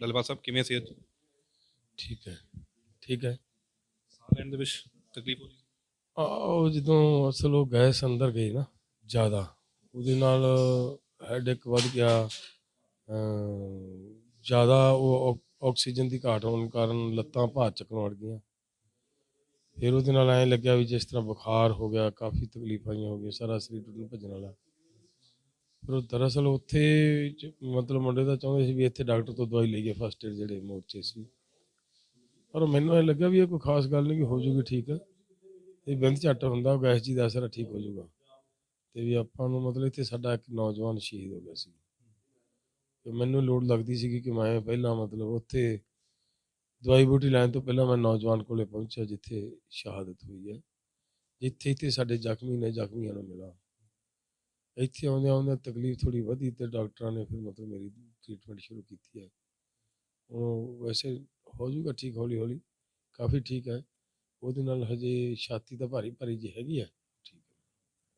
ਡਲਵਾ ਸਾਹਿਬ ਕਿਵੇਂ ਸਿਹਤ ਠੀਕ ਹੈ ਠੀਕ ਹੈ ਸਾਹ ਲੈਣ ਦੇ ਵਿੱਚ ਤਕਲੀਫ ਹੋ ਰਹੀ ਆ ਉਹ ਜਦੋਂ ਅਸਲ ਉਹ ਗੈਸ ਅੰਦਰ ਗਈ ਨਾ ਜ਼ਿਆਦਾ ਉਹਦੇ ਨਾਲ ਹੈਡੇਕ ਵੱਧ ਗਿਆ ਜ਼ਿਆਦਾ ਉਹ ਆਕ- ਆਕਸੀਜਨ ਦੀ ਘਾਟ ਹੋਣ ਕਾਰਨ ਲੱਤਾਂ ਭਾਰ ਚੱਕਣ ਲੱਗ ਗਈਆਂ ਫਿਰ ਉਹਦੇ ਨਾਲ ਐਂ ਲੱਗਿਆ ਵੀ ਜਿਸ ਤਰ੍ਹਾਂ ਬੁਖਾਰ ਹੋ ਗਿਆ ਕਾਫੀ ਤਕਲੀਫਾਂ ਆਈਆਂ ਹੋ ਗਈਆਂ ਸਾਰਾ ਸਰੀਰ ਟੁੱਟਣ ਭੱਜਣ ਵਾਲਾ ਫਿਰ ਦਰਅਸਲ ਉੱਥੇ ਮਤਲਬ ਮੁੰਡੇ ਦਾ ਚਾਹੁੰਦੇ ਸੀ ਵੀ ਇੱਥੇ ਡਾਕਟਰ ਤੋਂ ਦਵਾਈ ਲਈਏ ਫਸਟ ਏਡ ਜਿਹੜੇ ਮੋਰਚੇ ਸੀ। ਪਰ ਮੈਨੂੰ ਇਹ ਲੱਗਾ ਵੀ ਇਹ ਕੋਈ ਖਾਸ ਗੱਲ ਨਹੀਂ ਕਿ ਹੋ ਜੂਗੀ ਠੀਕ। ਇਹ ਬਿੰਦ ਝੱਟ ਹੁੰਦਾ ਗੈਸ ਜੀ ਦਾ ਅਸਰ ਠੀਕ ਹੋ ਜਾਊਗਾ ਤੇ ਵੀ ਆਪਾਂ ਨੂੰ ਮਤਲਬ ਇੱਥੇ ਸਾਡਾ ਇੱਕ ਨੌਜਵਾਨ ਸ਼ਹੀਦ ਹੋ ਗਿਆ ਸੀ। ਤੇ ਮੈਨੂੰ ਲੋੜ ਲੱਗਦੀ ਸੀ ਕਿ ਮੈਂ ਪਹਿਲਾਂ ਮਤਲਬ ਉੱਥੇ ਦਵਾਈ ਬੂਟੀ ਲੈਣ ਤੋਂ ਪਹਿਲਾਂ ਮੈਂ ਨੌਜਵਾਨ ਕੋਲੇ ਪਹੁੰਚਿਆ, ਜਿੱਥੇ ਸ਼ਹਾਦਤ ਹੋਈ ਹੈ। ਜਿੱਥੇ ਇੱਥੇ ਸਾਡੇ ਜ਼ਖਮੀ ਨੇ, ਜ਼ਖਮੀਆਂ ਨੂੰ ਮਿਲਾ। ਇੱਥੇ ਆਉਂਦੇ ਆਉਂਦੇ ਤਕਲੀਫ ਥੋੜੀ ਵਧੀ ਤੇ ਡਾਕਟਰਾਂ ਨੇ ਫਿਰ ਮਤਲਬ ਮੇਰੀ ਟ੍ਰੀਟਮੈਂਟ ਸ਼ੁਰੂ ਕੀਤੀ ਹੈ। ਉਹ ਵੈਸੇ ਹੋ ਜਾਊਗਾ ਠੀਕ ਹੌਲੀ ਹੌਲੀ। ਕਾਫੀ ਠੀਕ ਹੈ। ਉਹਦੇ ਨਾਲ ਹਜੇ ਛਾਤੀ ਤਾਂ ਭਾਰੀ ਭਾਰੀ ਜੀ ਹੈਗੀ ਹੈ। ਠੀਕ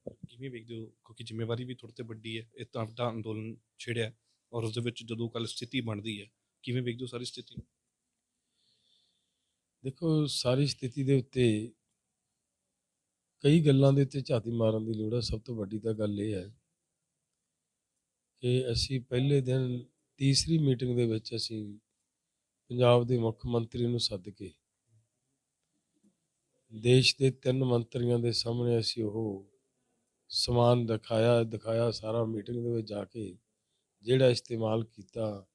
ਹੈ। ਕਿਵੇਂ ਵੇਖਦੇ ਹੋ? ਕਿਉਂਕਿ ਜ਼ਿੰਮੇਵਾਰੀ ਵੀ ਤੁਹਾਡੇ ਤੇ ਵੱਡੀ ਹੈ। ਇਹ ਤਾਂ ਵੱਡਾ ਅੰਦੋਲਨ ਛੇੜਿਆ ਔਰ ਉਸ ਦੇ ਵਿੱਚ ਜਦੋਂ ਕੱਲ ਸਥਿਤੀ ਬਣਦੀ ਹੈ ਕਿਵੇਂ ਵੇਖਦੇ ਹੋ ਸਾਰੀ ਸਥਿਤੀ? ਨੂੰ? ਦੇਖੋ ਸਾਰੀ ਸਥਿਤੀ ਦੇ ਉੱਤੇ ਕਈ ਗੱਲਾਂ ਦੇ ਉੱਤੇ ਝਾਤੀ ਮਾਰਨ ਦੀ ਲੋੜ ਹੈ ਸਭ ਤੋਂ ਵੱਡੀ ਤਾਂ ਗੱਲ ਇਹ ਹੈ ਕਿ ਅਸੀਂ ਪਹਿਲੇ ਦਿਨ ਤੀਸਰੀ ਮੀਟਿੰਗ ਦੇ ਵਿੱਚ ਅਸੀਂ ਪੰਜਾਬ ਦੇ ਮੁੱਖ ਮੰਤਰੀ ਨੂੰ ਸੱਦ ਕੇ ਦੇਸ਼ ਦੇ ਤਿੰਨ ਮੰਤਰੀਆਂ ਦੇ ਸਾਹਮਣੇ ਅਸੀਂ ਉਹ ਸਮਾਨ ਦਿਖਾਇਆ ਦਿਖਾਇਆ ਸਾਰਾ ਮੀਟਿੰਗ ਦੇ ਵਿੱਚ ਜਾ ਕੇ ਜਿਹੜਾ ਇਸਤੇਮਾਲ ਕੀਤਾ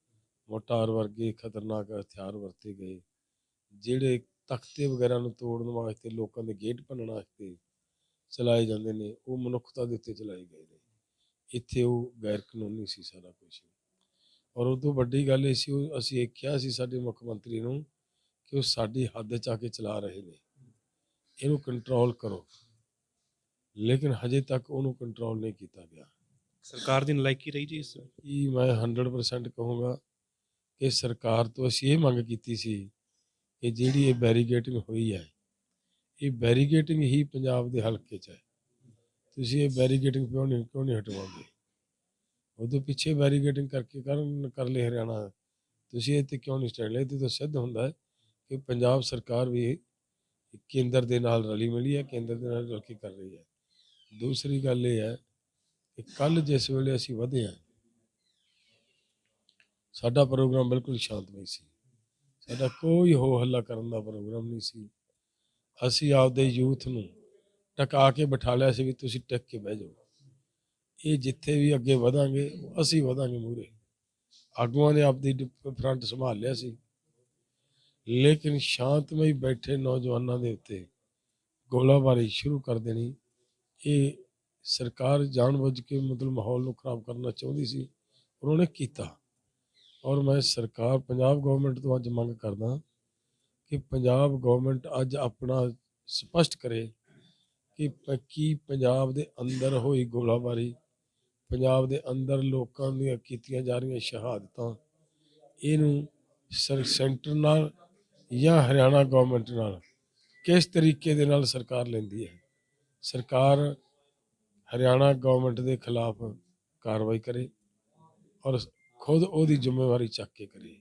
ਮੋਟਾਰ ਵਰਗੇ ਖਤਰਨਾਕ ਹਥਿਆਰ ਵਰਤੇ ਗਏ, ਜਿਹੜੇ ਤਖਤੇ ਵਗੈਰਾ ਨੂੰ ਤੋੜਨ ਵਾਸਤੇ, ਲੋਕਾਂ ਦੇ ਗੇਟ ਭੰਨਣ ਵਾਸਤੇ ਚਲਾਏ ਜਾਂਦੇ ਨੇ ਉਹ ਮਨੁੱਖਤਾ ਦੇ ਉੱਤੇ ਚਲਾਏ ਗਏ ਨੇ। ਇੱਥੇ ਉਹ ਗੈਰ ਕਾਨੂੰਨੀ ਸੀ ਸਾਰਾ ਕੁਝ ਔਰ ਉਹ ਤੋਂ ਵੱਡੀ ਗੱਲ ਇਹ ਸੀ ਉਹ ਅਸੀਂ ਇਹ ਕਿਹਾ ਸੀ ਸਾਡੇ ਮੁੱਖ ਮੰਤਰੀ ਨੂੰ ਕਿ ਉਹ ਸਾਡੀ ਹੱਦ ਚ ਆ ਕੇ ਚਲਾ ਰਹੇ ਨੇ। ਇਹਨੂੰ ਕੰਟਰੋਲ ਕਰੋ। ਲੇਕਿਨ ਹਜੇ ਤੱਕ ਉਹਨੂੰ ਕੰਟਰੋਲ ਨਹੀਂ ਕੀਤਾ ਗਿਆ। ਸਰਕਾਰ ਦੀ ਨਲਾਇਕੀ ਰਹੀ ਜੀ ਇਸ ਇਹ ਮੈਂ 100% ਕਹੂੰਗਾ ਕਿ ਸਰਕਾਰ ਤੋਂ ਅਸੀਂ ਇਹ ਮੰਗ ਕੀਤੀ ਸੀ ਕਿ ਜਿਹੜੀ ਇਹ ਬੈਰੀਗੇਟਿੰਗ ਹੋਈ ਹੈ ਇਹ ਬੈਰੀਗੇਟਿੰਗ ਹੀ ਪੰਜਾਬ ਦੇ ਹਲਕੇ 'ਚ ਹੈ। ਤੁਸੀਂ ਇਹ ਬੈਰੀਗੇਟਿੰਗ ਕਿਉਂ ਨਹੀਂ ਕਿਉਂ ਨਹੀਂ ਹਟਵਾਉਂਦੇ? ਉਦੋਂ ਪਿੱਛੇ ਬੈਰੀਗੇਟਿੰਗ ਕਰਕੇ ਕਰਨ, ਕਰ ਲਈ ਹਰਿਆਣਾ। ਤੁਸੀਂ ਇਹ ਤੇ ਕਿਉਂ ਨਹੀਂ ਸਟੈਂਡ ਲਿਆ ਇਹ ਤਾਂ ਸਿੱਧ ਹੁੰਦਾ ਹੈ ਕਿ ਪੰਜਾਬ ਸਰਕਾਰ ਵੀ ਕੇਂਦਰ ਦੇ ਨਾਲ ਰਲੀ ਮਿਲੀ ਹੈ, ਕੇਂਦਰ ਦੇ ਨਾਲ ਰਲ ਕੇ ਕਰ ਰਹੀ ਹੈ। ਦੂਸਰੀ ਗੱਲ ਇਹ ਹੈ ਕਿ ਕੱਲ ਜਿਸ ਵੇਲੇ ਅਸੀਂ ਵਧੇ ਹਾਂ, ਸਾਡਾ ਪ੍ਰੋਗਰਾਮ ਬਿਲਕੁਲ ਸ਼ਾਂਤਮਈ ਸੀ। ਸਾਡਾ ਕੋਈ ਹੋ ਹੱਲਾ ਕਰਨ ਦਾ ਪ੍ਰੋਗਰਾਮ ਨਹੀਂ ਸੀ। ਅਸੀਂ ਆਪਦੇ ਯੂਥ ਨੂੰ ਟਕਾ ਕੇ ਬਿਠਾ ਲਿਆ ਸੀ ਵੀ ਤੁਸੀਂ ਟਿਕ ਕੇ ਬਹਿ ਜਾਓ। ਇਹ ਜਿੱਥੇ ਵੀ ਅੱਗੇ ਵਧਾਂਗੇ, ਅਸੀਂ ਵਧਾਂਗੇ ਮੂਰੇ ਆਗੂਆਂ ਨੇ ਆਪਦੀ ਫਰੰਟ ਸੰਭਾਲ ਲਿਆ ਸੀ। ਲੇਕਿਨ ਸ਼ਾਂਤਮਈ ਬੈਠੇ ਨੌਜਵਾਨਾਂ ਦੇ ਉੱਤੇ ਗੋਲਾਬਾਰੀ ਸ਼ੁਰੂ ਕਰ ਦੇਣੀ, ਇਹ ਸਰਕਾਰ ਜਾਣਬੁੱਝ ਕੇ ਮਤਲਬ ਮਾਹੌਲ ਨੂੰ ਖਰਾਬ ਕਰਨਾ ਚਾਹੁੰਦੀ ਸੀ, ਉਹਨਾਂ ਨੇ ਕੀਤਾ। ਔਰ ਮੈਂ ਸਰਕਾਰ, ਪੰਜਾਬ ਗਵਰਨਮੈਂਟ ਤੋਂ ਅੱਜ ਮੰਗ ਕਰਦਾ ਕਿ ਪੰਜਾਬ ਗਵਰਨਮੈਂਟ ਅੱਜ ਆਪਣਾ ਸਪਸ਼ਟ ਕਰੇ ਕਿ ਕੀ ਪੰਜਾਬ ਦੇ ਅੰਦਰ ਹੋਈ ਗੋਲਾਬਾਰੀ, ਪੰਜਾਬ ਦੇ ਅੰਦਰ ਲੋਕਾਂ ਦੀਆਂ ਕੀਤੀਆਂ ਜਾ ਰਹੀਆਂ ਸ਼ਹਾਦਤਾਂ, ਇਹਨੂੰ ਸਰ, ਸੈਂਟਰ ਨਾਲ ਜਾਂ ਹਰਿਆਣਾ ਗਵਰਨਮੈਂਟ ਨਾਲ ਕਿਸ ਤਰੀਕੇ ਦੇ ਨਾਲ ਸਰਕਾਰ ਲੈਂਦੀ ਹੈ? ਸਰਕਾਰ ਹਰਿਆਣਾ ਗਵਰਨਮੈਂਟ ਦੇ ਖਿਲਾਫ ਕਾਰਵਾਈ ਕਰੇ ਔਰ ਖੁਦ ਉਹਦੀ ਜ਼ਿੰਮੇਵਾਰੀ ਚੱਕ ਕੇ ਕਰੇ।